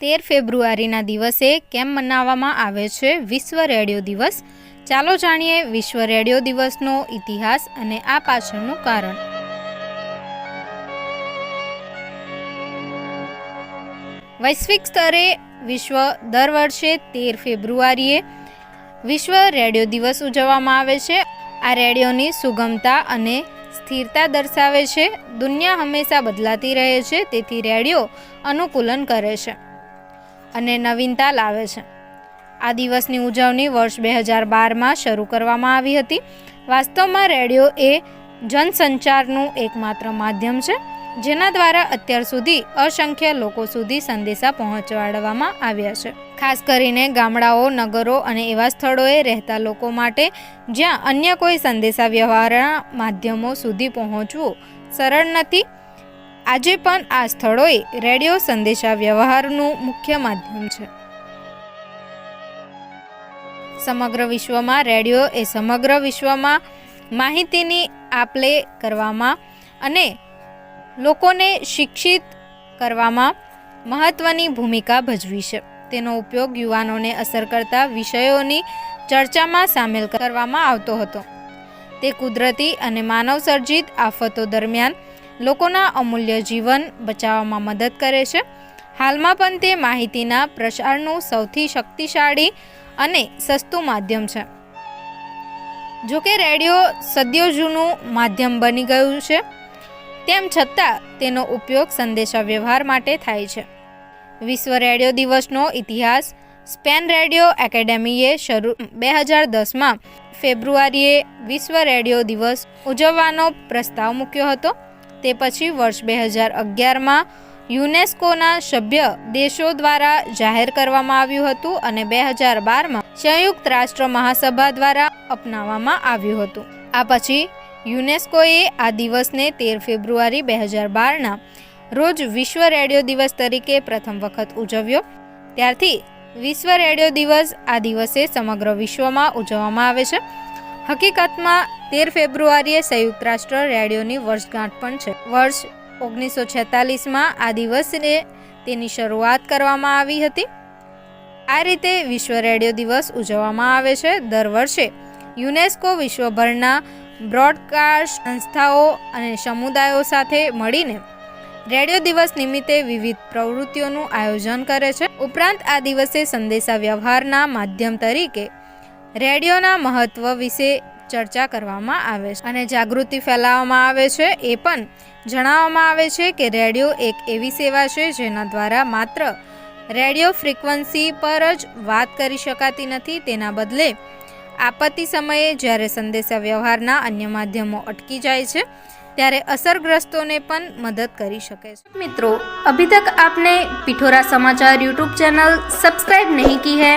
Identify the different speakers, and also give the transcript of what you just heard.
Speaker 1: તેર ફેબ્રુઆરીના દિવસે કેમ મનાવવામાં આવે છે વિશ્વ રેડિયો દિવસ? ચાલો જાણીએ વિશ્વ રેડિયો દિવસનો ઇતિહાસ અને આ પાછળનું કારણ. વૈશ્વિક સ્તરે વિશ્વ દર વર્ષે તેર ફેબ્રુઆરીએ વિશ્વ રેડિયો દિવસ ઉજવવામાં આવે છે. આ રેડિયોની સુગમતા અને સ્થિરતા દર્શાવે છે. દુનિયા હંમેશા બદલાતી રહે છે, તેથી રેડિયો અનુકૂલન કરે છે. અને નવીનતા લાવે છે. આ દિવસની ઉજવણી વર્ષ બે હજાર બારમાં શરૂ કરવામાં આવી હતી. વાસ્તવમાં રેડિયો એ જનસંચારનું એકમાત્ર માધ્યમ છે, જેના દ્વારા અત્યાર સુધી અસંખ્ય લોકો સુધી સંદેશા પહોંચાડવામાં આવ્યા છે. ખાસ કરીને ગામડાઓ, નગરો અને એવા સ્થળોએ રહેતા લોકો માટે જ્યાં અન્ય કોઈ સંદેશા વ્યવહારના માધ્યમો સુધી પહોંચવું સરળ નથી આજે પણ આ સ્થળોએ રેડિયો સંદેશા વ્યવહારનું મુખ્ય માધ્યમ છે. સમગ્ર વિશ્વમાં રેડિયો એ સમગ્ર વિશ્વમાં માહિતીની આપલે કરવામાં અને લોકોને શિક્ષિત કરવામાં મહત્ત્વની ભૂમિકા ભજવી છે. તેનો ઉપયોગ યુવાનોને અસર કરતા વિષયોની ચર્ચામાં સામેલ કરવામાં આવતો હતો. તે કુદરતી અને માનવસર્જિત આફતો દરમિયાન લોકોના અમૂલ્ય જીવન બચાવવામાં મદદ કરે છે. હાલમાં પણ તે માહિતીના પ્રસારનું સૌથી શક્તિશાળી અને સસ્તું માધ્યમ છે. જોકે રેડિયો સદીઓ જૂનું માધ્યમ બની ગયું છે, તેમ છતાં તેનો ઉપયોગ સંદેશા વ્યવહાર માટે થાય છે. વિશ્વ રેડિયો દિવસનો ઇતિહાસ સ્પેન રેડિયો એકેડેમીએ શરૂ બે હજાર દસમાં ફેબ્રુઆરીએ વિશ્વ રેડિયો દિવસ ઉજવવાનો પ્રસ્તાવ મૂક્યો હતો. તે પછી વર્ષ બે હજાર અગિયારમાં યુનેસ્કોના સભ્ય દેશો દ્વારા જાહેર કરવામાં આવ્યું હતું અને બે હજાર બારમાં સંયુક્ત રાષ્ટ્ર મહાસભા દ્વારા અપનાવવામાં આવ્યું હતું. આ પછી યુનેસ્કોએ આ દિવસને તેર ફેબ્રુઆરી બે હજાર બારના રોજ વિશ્વ રેડિયો દિવસ તરીકે પ્રથમ વખત ઉજવ્યો. ત્યારથી વિશ્વ રેડિયો દિવસ આ દિવસે સમગ્ર વિશ્વમાં ઉજવવામાં આવે છે. હકીકતમાં, તેર ફેબ્રુઆરીએ સંયુક્ત રાષ્ટ્ર રેડિયોની વર્ષગાંઠ પણ છે. વર્ષ ઓગણીસો છેતાલીસમાં આ દિવસને તેની શરૂઆત કરવામાં આવી હતી. આ રીતે વિશ્વ રેડિયો દિવસ ઉજવવામાં આવે છે દર વર્ષે. યુનેસ્કો વિશ્વભરના બ્રોડકાસ્ટ સંસ્થાઓ અને સમુદાયો સાથે મળીને રેડિયો દિવસ નિમિત્તે વિવિધ પ્રવૃત્તિઓનું આયોજન કરે છે. ઉપરાંત આ દિવસે સંદેશા વ્યવહારના માધ્યમ તરીકે રેડિયોના મહત્વ વિશે ચર્ચા કરવામાં આવે છે અને જાગૃતિ ફેલાવવામાં આવે છે. એ પણ જણાવવામાં આવે છે કે રેડિયો એક એવી સેવા છે જેના દ્વારા માત્ર રેડિયો ફ્રીક્વન્સી પર જ વાત કરી શકાતી નથી. તેના બદલે આપત્તિ સમયે જ્યારે સંદેશા વ્યવહારના અન્ય માધ્યમો અટકી જાય છે, ત્યારે અસરગ્રસ્તોને પણ મદદ કરી શકે છે.
Speaker 2: મિત્રો, અભી તક આપને પિઠોરા સમાચાર યુટ્યુબ ચેનલ સબસ્ક્રાઇબ નહીં કી હૈ?